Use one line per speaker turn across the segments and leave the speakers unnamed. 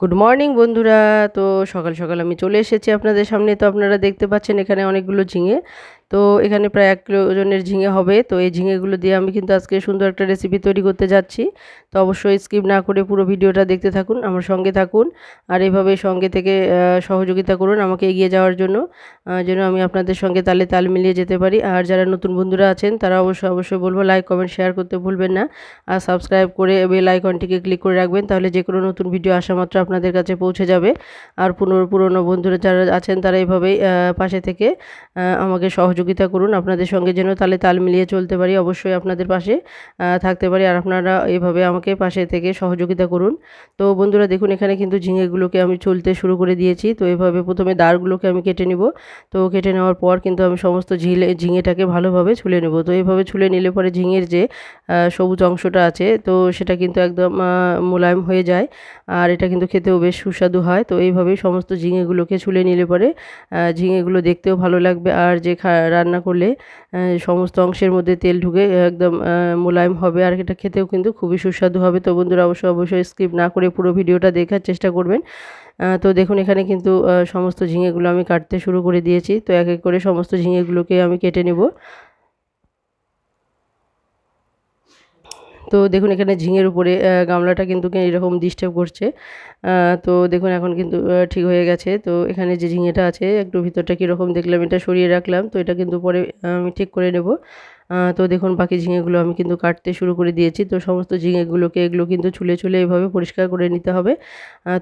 Good morning বন্ধুরা। তো সকাল সকাল আমি চলে এসেছি আপনাদের সামনে। তো আপনারা দেখতে পাচ্ছেন এখানে অনেকগুলো ঝিঙে। তো এখানে প্রায় এক কিলো ওজনের ঝিঙে হবে। তো এই ঝিঙেগুলো দিয়ে আমি কিন্তু আজকে সুন্দর একটা রেসিপি তৈরি করতে যাচ্ছি। তো অবশ্যই স্কিপ না করে পুরো ভিডিওটা দেখতে থাকুন, আমার সঙ্গে থাকুন। আর এভাবে সঙ্গে থেকে সহযোগিতা করুন আমাকে এগিয়ে যাওয়ার জন্য যেন আমি আপনাদের সঙ্গে তালে তাল মিলিয়ে যেতে পারি। আর যারা নতুন বন্ধুরা আছেন, তারা অবশ্যই অবশ্যই বলব লাইক কমেন্ট শেয়ার করতে ভুলবেন না। আর সাবস্ক্রাইব করে বেল আইকনটিকে ক্লিক করে রাখবেন, তাহলে যে কোনো নতুন ভিডিও আসা মাত্র আপনাদের কাছে পৌঁছে যাবে। আর পুনর পুরনো বন্ধুরা যারা আছেন, তারা এইভাবেই পাশে থেকে আমাকে সহযোগিতা করুন। আপনাদের সঙ্গে যেন তালে তাল মিলিয়ে চলতে পারি, অবশ্যই আপনাদের পাশে থাকতে পারি। আর আপনারা এইভাবে আমাকে পাশে থেকে সহযোগিতা করুন। তো বন্ধুরা, দেখুন, এখানে কিন্তু ঝিঙেগুলোকে আমি চলতে শুরু করে দিয়েছি। তো এভাবে প্রথমে দাঁড়গুলোকে আমি কেটে নিব। তো কেটে নেওয়ার পর কিন্তু আমি সমস্ত ঝিলে, ঝিঙেটাকে ভালোভাবে ছুলে নেব। তো এইভাবে ছুলে নিলে পরে ঝিঙের যে সবুজ অংশটা আছে, তো সেটা কিন্তু একদম মোলায়েম হয়ে যায়। আর এটা কিন্তু খেতেও বেশ সুস্বাদু হয়। তো এইভাবেই সমস্ত ঝিঙেগুলোকে ছুলে নিলে পরে ঝিঙেগুলো দেখতেও ভালো লাগবে। আর যে রান্না করলে সমস্ত অংশের মধ্যে তেল ঢুকে একদম মোলায়েম হবে। আর এটা খেতেও কিন্তু খুবই সুস্বাদু হবে। তো বন্ধুরা অবশ্যই অবশ্যই স্কিপ না করে পুরো ভিডিওটা দেখার চেষ্টা করবেন। তো দেখুন, এখানে কিন্তু সমস্ত ঝিঙেগুলো আমি কাটতে শুরু করে দিয়েছি। তো এক এক করে সমস্ত ঝিঙেগুলোকে আমি কেটে নেব। তো দেখুন এখানে ঝিঙের উপরে গামলাটা কিন্তু এরকম ডিস্টার্ব করছে। তো দেখুন এখন কিন্তু ঠিক হয়ে গেছে। তো এখানে যে ঝিঙেটা আছে, একটু ভিতরটা কীরকম দেখলাম, এটা সরিয়ে রাখলাম। তো এটা কিন্তু পরে আমি ঠিক করে নেব। তো দেখুন, বাকি ঝিঙেগুলো আমি কিন্তু কাটতে শুরু করে দিয়েছি। তো সমস্ত ঝিঙেগুলোকে এগুলো কিন্তু ছুলে ছুলে এভাবে পরিষ্কার করে নিতে হবে।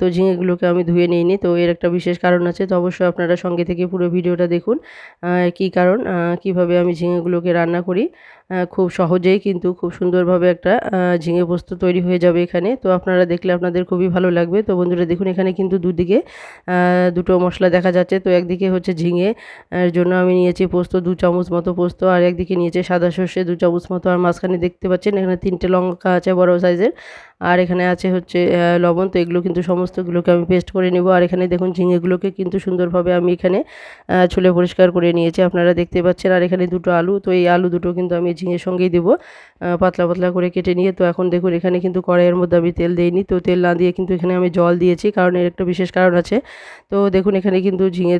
তো ঝিঙেগুলোকে আমি ধুয়ে নিইনি তো এর একটা বিশেষ কারণ আছে, তো অবশ্যই আপনারা সঙ্গে থেকে পুরো ভিডিওটা দেখুন। কি কারণ? কীভাবে আমি ঝিঙেগুলোকে রান্না করি? খুব সহজেই কিন্তু খুব সুন্দরভাবে একটা ঝিঙে পোস্ত তৈরি হয়ে যাবে এখানে। তো আপনারা দেখলে আপনাদের খুবই ভালো লাগবে। তো বন্ধুরা, দেখুন, এখানে কিন্তু দুদিকে দুটো মশলা দেখা যাচ্ছে। তো একদিকে হচ্ছে ঝিঙে জন্য আমি নিয়েছি পোস্ত, দু চামচ মতো পোস্ত, আর একদিকে নিয়েছি সাদা সর্ষে দু চামচ মতো আর মাঝখানে দেখতে পাচ্ছেন এখানে তিনটে লঙ্কা আছে বড় সাইজের। আর এখানে আছে হচ্ছে লবণ। তো এগুলো কিন্তু সমস্তগুলোকে আমি পেস্ট করে নেব। আর এখানে দেখুন ঝিঙেগুলোকে কিন্তু সুন্দরভাবে আমি এখানে ছুলে পরিষ্কার করে নিয়েছি। আপনারা দেখতে পাচ্ছেন আর এখানে দুটো আলু। তো এই আলু দুটো কিন্তু আমি ঝিঙের সঙ্গেই দেবো পাতলা পাতলা করে কেটে নিয়ে। তো এখন দেখুন এখানে কিন্তু কড়াইয়ের মধ্যে আমি তেল দিইনি। তো তেল না দিয়ে কিন্তু এখানে আমি জল দিয়েছি, কারণ এর একটা বিশেষ কারণ আছে। তো দেখুন এখানে কিন্তু ঝিঙে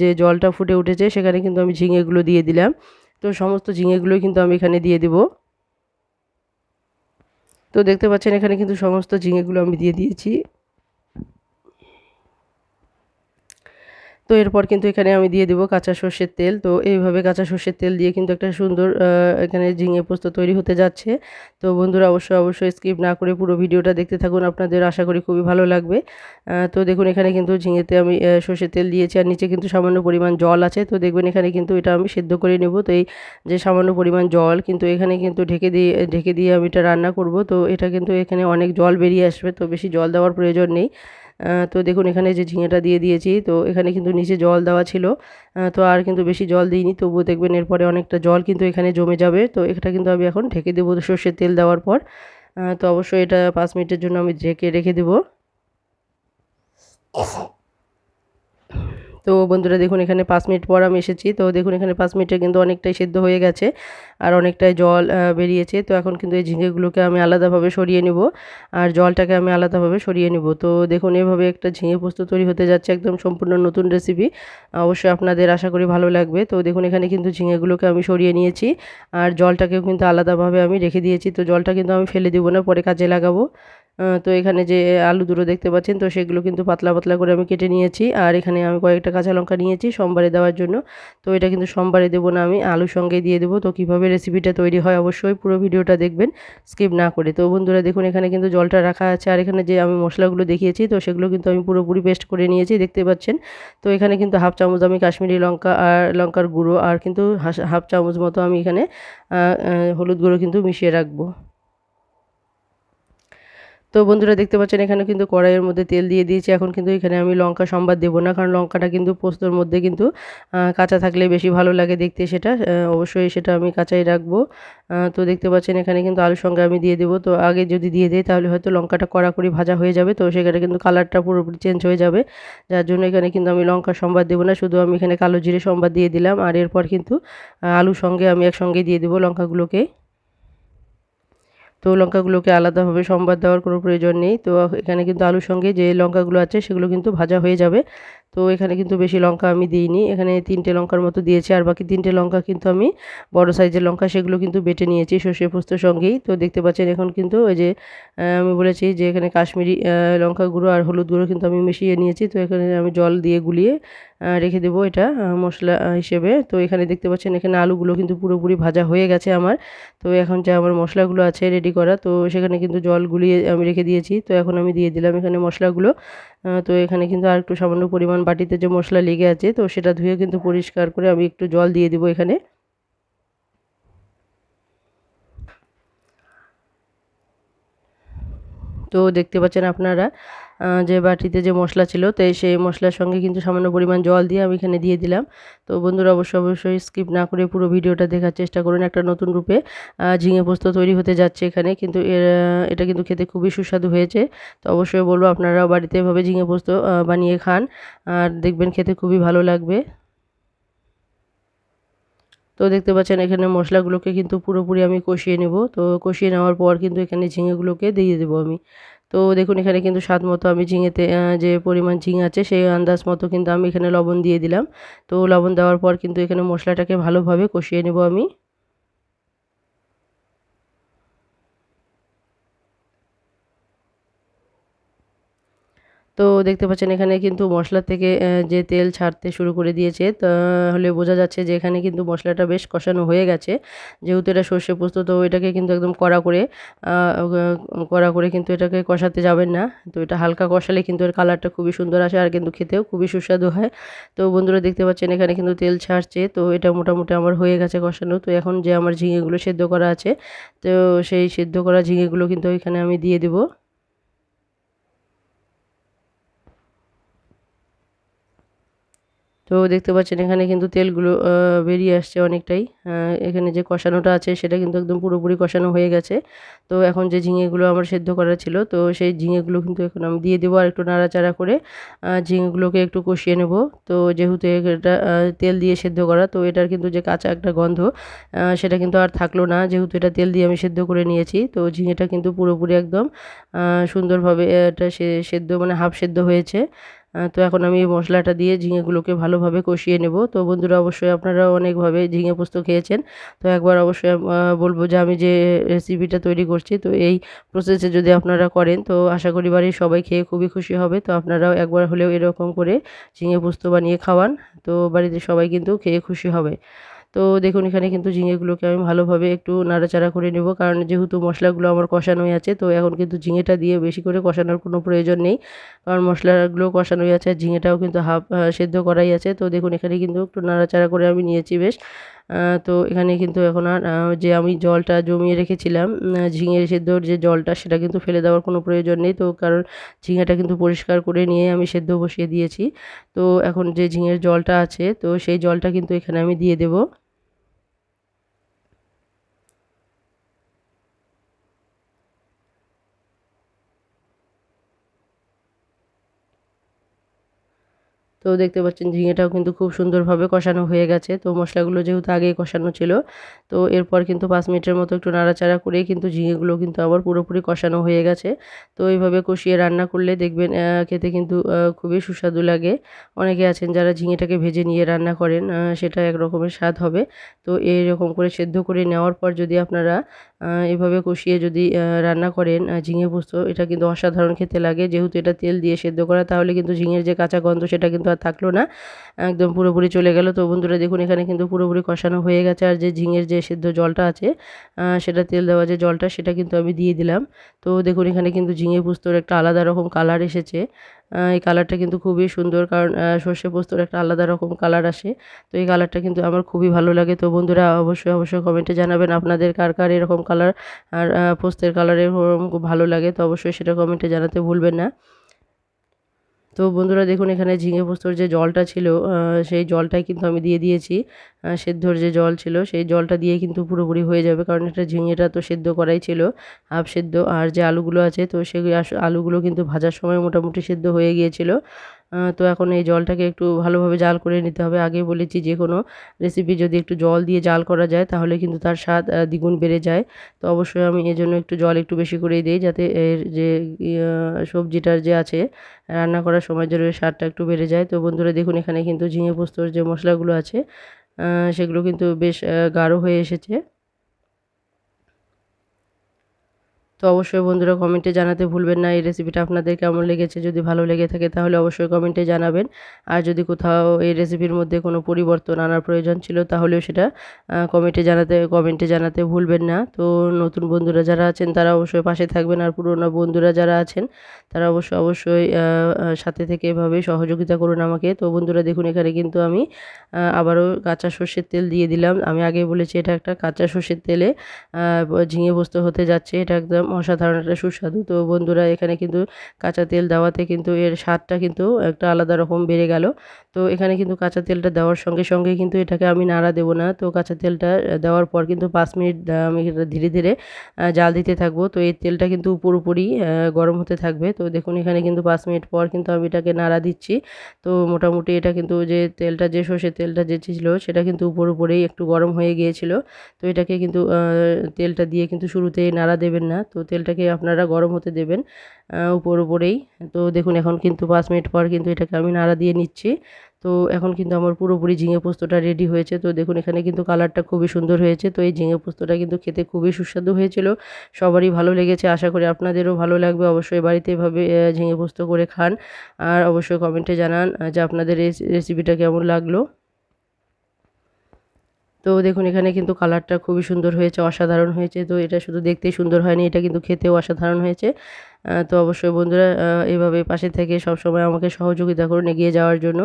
যে জলটা ফুটে উঠেছে, সেখানে কিন্তু আমি ঝিঙেগুলো দিয়ে দিলাম। তো সমস্ত ঝিঙেগুলো কিন্তু আমি এখানে দিয়ে দেব। তো দেখতে পাচ্ছেন এখানে কিন্তু সমস্ত ঝিঙেগুলো আমি দিয়ে দিয়েছি। তো এরপর কিন্তু এখানে আমি দিয়ে দেবো কাঁচা সর্ষের তেল। তো এইভাবে কাঁচা সর্ষের তেল দিয়ে কিন্তু একটা সুন্দর এখানে ঝিঙে পোস্ত তৈরি হতে যাচ্ছে। তো বন্ধুরা, অবশ্যই অবশ্যই স্কিপ না করে পুরো ভিডিওটা দেখতে থাকুন। আপনাদের আশা করি খুবই ভালো লাগবে। তো দেখুন, এখানে কিন্তু ঝিঙেতে আমি সর্ষের তেল দিয়েছি আর নিচে কিন্তু সামান্য পরিমাণ জল আছে। তো দেখবেন, এখানে কিন্তু এটা আমি সেদ্ধ করে নেব। তো এই যে সামান্য পরিমাণ জল, কিন্তু এখানে কিন্তু ঢেকে দিয়ে ঢেকে দিয়ে আমি এটা রান্না করব। তো এটা কিন্তু এখানে অনেক জল বেরিয়ে আসবে, তো বেশি জল দেওয়ার প্রয়োজন নেই। তো দেখুন, এখানে যে ঝিঙেটা দিয়ে দিয়েছি, তো এখানে কিন্তু নিচে জল দেওয়া ছিল। তো আর কিন্তু বেশি জল দিইনি, তবুও দেখবেন এরপরে অনেকটা জল কিন্তু এখানে জমে যাবে। তো এটা কিন্তু আমি এখন ঢেকে দেবো সর্ষের তেল দেওয়ার পর। তো অবশ্যই এটা পাঁচ মিনিটের জন্য আমি ঢেকে রেখে দেবো। তো বন্ধুরা দেখুন, এখানে পাঁচ মিনিট পর আমি এসেছি। তো দেখুন, এখানে পাঁচ মিনিটে কিন্তু অনেকটাই সেদ্ধ হয়ে গেছে আর অনেকটাই জল বেরিয়েছে। তো এখন কিন্তু এই ঝিঙেগুলোকে আমি আলাদাভাবে সরিয়ে নিব আর জলটাকে আমি আলাদাভাবে সরিয়ে নিব। তো দেখুন, এভাবে একটা ঝিঙে পোস্ত তৈরি হতে যাচ্ছে একদম সম্পূর্ণ নতুন রেসিপি অবশ্যই আপনাদের আশা করি ভালো লাগবে। তো দেখুন, এখানে কিন্তু ঝিঙেগুলোকে আমি সরিয়ে নিয়েছি আর জলটাকেও কিন্তু আলাদাভাবে আমি রেখে দিয়েছি। তো জলটা কিন্তু আমি ফেলে দেবো না, পরে কাজে লাগাবো। তো এখানে যে আলু দুটো দেখতে পাচ্ছেন, তো সেগুলো কিন্তু পাতলা পাতলা করে আমি কেটে নিয়েছি। আর এখানে আমি কয়েকটা কাঁচা লঙ্কা নিয়েছি সোমবারে দেওয়ার জন্য। তো এটা কিন্তু সোমবারে দেবো না আমি, আলুর সঙ্গে দিয়ে দেবো। তো কীভাবে রেসিপিটা তৈরি হয় অবশ্যই পুরো ভিডিওটা দেখবেন স্কিপ না করে। তো বন্ধুরা দেখুন, এখানে কিন্তু জলটা রাখা আছে। আর এখানে যে আমি মশলাগুলো দেখিয়েছি, তো সেগুলো কিন্তু আমি পুরোপুরি পেস্ট করে নিয়েছি, দেখতে পাচ্ছেন। তো এখানে কিন্তু হাফ চামচ আমি কাশ্মীরি লঙ্কা আর লঙ্কার গুঁড়ো, আর কিন্তু হাফ চামচ মতো আমি এখানে হলুদ গুঁড়ো কিন্তু মিশিয়ে রাখব। তো বন্ধুরা দেখতে পাচ্ছেন এখানে কিন্তু কড়াইয়ের মধ্যে তেল দিয়ে দিয়েছি। এখন কিন্তু এখানে আমি লঙ্কা সম্বাদ দেবো না, কারণ লঙ্কাটা কিন্তু পোস্তর মধ্যে কিন্তু কাঁচা থাকলে বেশি ভালো লাগে দেখতে সেটা। অবশ্যই সেটা আমি কাঁচাই রাখব। তো দেখতে পাচ্ছেন, এখানে কিন্তু আলুর সঙ্গে আমি দিয়ে দেবো। তো আগে যদি দিয়ে দিই, তাহলে হয়তো লঙ্কাটা কড়াকড়ি ভাজা হয়ে যাবে। তো সেখানে কিন্তু কালারটা পুরোপুরি চেঞ্জ হয়ে যাবে। যার জন্য এখানে কিন্তু আমি লঙ্কা সম্বাদ দেবো না, শুধু আমি এখানে কালো জিরে সম্বাদ দিয়ে দিলাম। আর এরপর কিন্তু আলুর সঙ্গে আমি একসঙ্গে দিয়ে দেবো লঙ্কাগুলোকে। তো লঙ্কাগুলোকে আলাদাভাবে সম্বাদ দেওয়ার কোনো প্রয়োজন নেই। তো এখানে কিন্তু আলুর সঙ্গে যে লঙ্কাগুলো আছে সেগুলো কিন্তু ভাজা হয়ে যাবে। তো এখানে কিন্তু বেশি লঙ্কা আমি দিইনি। এখানে তিনটে লঙ্কার মতো দিয়েছি, আর বাকি তিনটে লঙ্কা কিন্তু আমি বড় সাইজের লঙ্কা সেগুলো কিন্তু বেটে নিয়েছি সর্ষে পোস্তর সঙ্গেই। তো দেখতে পাচ্ছেন এখন কিন্তু ওই যে আমি বলেছি যে এখানে কাশ্মীরি লঙ্কা গুঁড়ো আর হলুদ গুঁড়ো কিন্তু আমি মিশিয়ে নিয়েছি। তো এখানে আমি জল দিয়ে গুলিয়ে রেখে দেবো এটা মশলা হিসেবে। তো এখানে দেখতে পাচ্ছেন এখানে আলুগুলো কিন্তু পুরোপুরি ভাজা হয়ে গেছে আমার। তো এখন যে আমার মশলাগুলো আছে রেডি করা, তো সেখানে কিন্তু জল গুলিয়ে আমি রেখে দিয়েছি। তো এখন আমি দিয়ে দিলাম এখানে মশলাগুলো তো এখানে কিন্তু আর একটু সামান্য পরিমাণ বাটিতে যে মশলা লেগে আছে, তো সেটা ধুয়ে কিন্তু পরিষ্কার করে আমি একটু জল দিয়ে দিব এখানে। তো দেখতে পাচ্ছেন আপনারা যে বাটিতে যে মশলা ছিল, তো সেই মশলার সঙ্গে কিন্তু সামান্য পরিমাণ জল দিয়ে আমি এখানে দিয়ে দিলাম। তো বন্ধুরা অবশ্যই অবশ্যই স্কিপ না করে পুরো ভিডিওটা দেখার চেষ্টা করুন। একটা নতুন রূপে ঝিঙে পোস্ত তৈরি হতে যাচ্ছে এখানে, কিন্তু এটা কিন্তু খেতে খুবই সুস্বাদু হয়েছে। তো অবশ্যই বলব, আপনারাও বাড়িতে এভাবে ঝিঙে পোস্ত বানিয়ে খান, আর দেখবেন খেতে খুবই ভালো লাগবে। তো দেখতে পাচ্ছেন এখানে মশলাগুলোকে কিন্তু পুরোপুরি আমি কষিয়ে নেব। তো কষিয়ে নেওয়ার পর কিন্তু এখানে ঝিঙেগুলোকে দিয়ে দেবো আমি। তো দেখুন এখানে কিন্তু স্বাদ মতো আমি ঝিঙেতে যে পরিমাণ ঝিঙে আছে সেই আন্দাজ মতো কিন্তু আমি এখানে লবণ দিয়ে দিলাম। তো লবণ দেওয়ার পর কিন্তু এখানে মশলাটাকে ভালোভাবে কষিয়ে নেব আমি। তো দেখতে পাচ্ছেন এখানে কিন্তু মশলা থেকে যে তেল ছাড়তে শুরু করে দিয়েছে, তাহলে বোঝা যাচ্ছে যে এখানে কিন্তু মশলাটা বেশ কষানো হয়ে গেছে। যেহেতু এটা সর্ষে পোস্ত, তো এটাকে কিন্তু একদম কড়া করে কড়া করে কিন্তু এটাকে কষাতে যাবেন না। তো এটা হালকা কষালে কিন্তু এর কালারটা খুবই সুন্দর আসে আর কিন্তু খেতেও খুবই সুস্বাদু হয়। তো বন্ধুরা দেখতে পাচ্ছেন এখানে কিন্তু তেল ছাড়ছে, তো এটা মোটামুটি আমার হয়ে গেছে কষানো। তো এখন যে আমার ঝিঙেগুলো সেদ্ধ করা আছে, তো সেই সেদ্ধ করা ঝিঙেগুলো কিন্তু এখানে আমি দিয়ে দেবো। তো দেখতে পাচ্ছেন এখানে কিন্তু তেলগুলো বেরিয়ে আসছে অনেকটাই। এখানে যে কষানোটা আছে সেটা কিন্তু একদম পুরোপুরি কষানো হয়ে গেছে। তো এখন যে ঝিঙেগুলো আমার সেদ্ধ করা ছিল, তো সেই ঝিঙেগুলো কিন্তু এখন আমি দিয়ে দেবো আর একটু নাড়াচাড়া করে। ঝিঙেগুলোকে একটু কষিয়ে নেব। তো যেহেতু এটা তেল দিয়ে সেদ্ধ করা, তো এটার কিন্তু যে কাঁচা একটা গন্ধ সেটা কিন্তু আর থাকল না। যেহেতু এটা তেল দিয়ে আমি সেদ্ধ করে নিয়েছি, তো ঝিঙেটা কিন্তু পুরোপুরি একদম সুন্দরভাবে এটা সেদ্ধ মানে হাফ সেদ্ধ হয়েছে। তো এখন আমি মশলাটা দিয়ে ঝিঙেগুলোকে ভালোভাবে কষিয়ে নেব। তো বন্ধুরা, অবশ্যই আপনারা অনেকভাবে ঝিঙে পোস্ত খেয়েছেন। তো একবার অবশ্যই বলব যে আমি যে রেসিপিটা তৈরি করছি, তো এই প্রসেসে যদি আপনারা করেন, তো আশা করি বাড়ির সবাই খেয়ে খুবই খুশি হবে। তো আপনারাও একবার হলেও এরকম করে ঝিঙে পোস্ত বানিয়ে খাওয়ান। তো বাড়িতে সবাই কিন্তু খেয়ে খুশি হবে। তো দেখুন, এখানে কিন্তু ঝিঙেগুলোকে আমি ভালোভাবে একটু নাড়াচাড়া করে নেব। কারণ যেহেতু মশলাগুলো আমার কষানোই আছে, তো এখন কিন্তু ঝিঙেটা দিয়ে বেশি করে কষানোর কোনো প্রয়োজন নেই। কারণ মশলাগুলো কষানোই আছে আর ঝিঙেটাও কিন্তু হাফ সেদ্ধ করাই আছে। তো দেখুন, এখানে কিন্তু একটু নাড়াচাড়া করে আমি নিয়েছি বেশ। তো এখানে কিন্তু এখন আর যে আমি জলটা জমিয়ে রেখেছিলাম ঝিঙে সেদ্ধর যে জলটা, সেটা কিন্তু ফেলে দেওয়ার কোনো প্রয়োজন নেই। তো কারণ ঝিঙেটা কিন্তু পরিষ্কার করে নিয়ে আমি সেদ্ধ বসিয়ে দিয়েছি। তো এখন যে ঝিঙের জলটা আছে, তো সেই জলটা কিন্তু এখানে আমি দিয়ে দেবো। তো দেখতে পাচ্ছেন ঝিঙেটাও কিন্তু খুব সুন্দরভাবে কষানো হয়ে গেছে। তো মশলাগুলো যেহেতু আগেই কষানো ছিল, তো এরপর কিন্তু পাঁচ মিনিটের মতো একটু নাড়াচাড়া করেই কিন্তু ঝিঙেগুলো কিন্তু আবার পুরোপুরি কষানো হয়ে গেছে। তো এইভাবে কষিয়ে রান্না করলে দেখবেন খেতে কিন্তু খুবই সুস্বাদু লাগে। অনেকে আছেন যারা ঝিঙেটাকে ভেজে নিয়ে রান্না করেন সেটা এক রকমের স্বাদ হবে। তো এইরকম করে সেদ্ধ করে নেওয়ার পর যদি আপনারা এভাবে কষিয়ে যদি রান্না করেন ঝিঙে পোস্ত, এটা কিন্তু অসাধারণ খেতে লাগে। যেহেতু এটা তেল দিয়ে সেদ্ধ করা, তাহলে কিন্তু ঝিঙের যে কাঁচা গন্ধ, সেটা কিন্তু আর থাকল না, একদম পুরোপুরি চলে গেল। তো বন্ধুরা দেখুন, এখানে কিন্তু পুরোপুরি কষানো হয়ে গেছে আর যে ঝিঙের যে সেদ্ধ জলটা আছে সেটা তেল দেওয়া যে জলটা, সেটা কিন্তু আমি দিয়ে দিলাম। তো দেখুন, এখানে কিন্তু ঝিঙে পোস্তর একটা আলাদা রকম কালার এসেছে। এই কালারটা কিন্তু খুবই সুন্দর কারণ সর্ষে পোস্তর একটা আলাদা রকম কালার আসে। তো এই কালারটা কিন্তু আমার খুবই ভালো লাগে। তো বন্ধুরা অবশ্যই অবশ্যই কমেন্টে জানাবেন আপনাদের কার কার এরকম কালার আর পোস্তের কালারের ভালো লাগে। তো অবশ্যই সেটা কমেন্টে জানাতে ভুলবেন না। তো বন্ধুরা দেখুন, এখানে ঝিঙে পোস্তর যে জলটা ছিল সেই জলটাই কিন্তু আমি দিয়ে দিয়েছি। সেদ্ধর যে জল ছিল, সেই জলটা দিয়ে কিন্তু পুরোপুরি হয়ে যাবে, কারণ এটা ঝিঙেটা তো সেদ্ধ করাই ছিল, হাফ সেদ্ধ। আর যে আলুগুলো আছে, তো সেই আলুগুলো কিন্তু ভাজার সময় মোটামুটি সেদ্ধ হয়ে গিয়েছিল। তো এখন এই জলটাকে একটু ভালোভাবে জাল করে নিতে হবে। আগে বলেছি যে কোনো রেসিপি যদি একটু জল দিয়ে জাল করা যায়, তাহলে কিন্তু তার স্বাদ দ্বিগুণ বেড়ে যায়। তো অবশ্যই আমি এজন্য একটু জল একটু বেশি করেই দিই যাতে এর যে সবজিটার যে আছে, রান্না করার সময় যেন স্বাদটা একটু বেড়ে যায়। তো বন্ধুরা, দেখুন এখানে কিন্তু ঝিঙে পোস্তর যে মশলাগুলো আছে সেগুলো কিন্তু বেশ গাঢ় হয়ে এসেছে। তো অবশ্যই বন্ধুরা কমেন্টে জানাতে ভুলবেন না। এই রেসিপিটা আপনাদের কেমন লেগেছে? যদি ভালো লেগে থাকে তাহলে অবশ্যই কমেন্টে জানাবেন। আর যদি কোথাও এই রেসিপির মধ্যে কোনো পরিবর্তন আনার প্রয়োজন ছিল তাহলেও সেটা কমেন্টে জানাতে কমেন্টে জানাতে ভুলবেন না। তো নতুন বন্ধুরা যারা আছেন তারা অবশ্যই পাশে থাকবেন আর পুরোনো বন্ধুরা যারা আছেন তারা অবশ্যই অবশ্যই সাথে থেকে এভাবে সহযোগিতা করুন আমাকে। তো বন্ধুরা দেখুন এখানে কিন্তু আমি আবারও কাঁচা সর্ষের তেল দিয়ে দিলাম। আমি আগে বলেছি এটা একটা কাঁচা সর্ষের তেলে ঝিঙে বস্তু হতে যাচ্ছে। এটা একদম অসাধারণ একটা সুস্বাদু। তো বন্ধুরা, এখানে কিন্তু কাঁচা তেল দেওয়াতে কিন্তু এর স্বাদটা কিন্তু একটা আলাদা রকম বেড়ে গেল। তো এখানে কিন্তু কাঁচা তেলটা দেওয়ার সঙ্গে সঙ্গে কিন্তু এটাকে আমি নাড়া দেবো না। তো কাঁচা তেলটা দেওয়ার পর কিন্তু পাঁচ মিনিট আমি ধীরে ধীরে জাল দিতে থাকব। তো এই তেলটা কিন্তু পুরোপুরি গরম হতে থাকবে। তো দেখুন এখানে কিন্তু পাঁচ মিনিট পর কিন্তু আমি এটাকে নাড়া দিচ্ছি। তো মোটামুটি এটা কিন্তু যে তেলটা, যে সর্ষের তেলটা যে ছিল সেটা কিন্তু উপর উপরেই একটু গরম হয়ে গিয়েছিল। তো এটাকে কিন্তু তেলটা দিয়ে কিন্তু শুরুতেই নাড়া দেবেন না। তো তেলটাকে আপনারা গরম হতে দেবেন। উপর উপরেই। তো দেখুন, এখন কিন্তু পাঁচ মিনিট পর কিন্তু এটাকে আমি নাড়া দিয়ে নিচ্ছি। তো এখন কিন্তু আমার পুরোপুরি ঝিঙে পোস্তটা রেডি হয়েছে। তো দেখুন, এখানে কিন্তু কালারটা খুবই সুন্দর হয়েছে। তো এই ঝিঙে পোস্তটা কিন্তু খেতে খুবই সুস্বাদু হয়েছিল। সবারই ভালো লেগেছে, আশা করি আপনাদেরও ভালো লাগবে। অবশ্যই বাড়িতে এভাবে ঝিঙে পোস্ত করে খান। আর অবশ্যই কমেন্টে জানান যে আপনাদের এই রেসিপিটা কেমন লাগল। তো দেখুন, এখানে কিন্তু কালারটা খুবই সুন্দর হয়েছে, অসাধারণ হয়েছে। তো এটা শুধু দেখতেই সুন্দর হয়নি, এটা কিন্তু খেতেও অসাধারণ হয়েছে। তো অবশ্যই বন্ধুরা এভাবে পাশে থেকে সবসময় আমাকে সহযোগিতা করুন এগিয়ে যাওয়ার জন্য।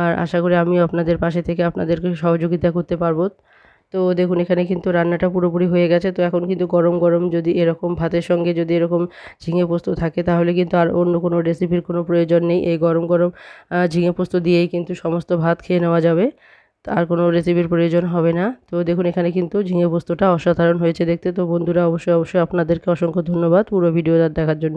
আর আশা করি আমিও আপনাদের পাশে থেকে আপনাদেরকে সহযোগিতা করতে পারব। তো দেখুন, এখানে কিন্তু রান্নাটা পুরোপুরি হয়ে গেছে। তো এখন কিন্তু গরম গরম যদি এরকম ভাতের সঙ্গে যদি এরকম ঝিঙে পোস্ত থাকে, তাহলে কিন্তু আর অন্য কোনো রেসিপির কোনো প্রয়োজন নেই। এই গরম গরম ঝিঙে পোস্ত দিয়েই কিন্তু সমস্ত ভাত খেয়ে নেওয়া যাবে। আর কোনো রেসিপির প্রয়োজন হবে না। তো দেখুন, এখানে কিন্তু ঝিঙে বস্তুটা অসাধারণ হয়েছে দেখতে। তো বন্ধুরা, অবশ্যই অবশ্যই আপনাদেরকে অসংখ্য ধন্যবাদ পুরো ভিডিও দেখার জন্য।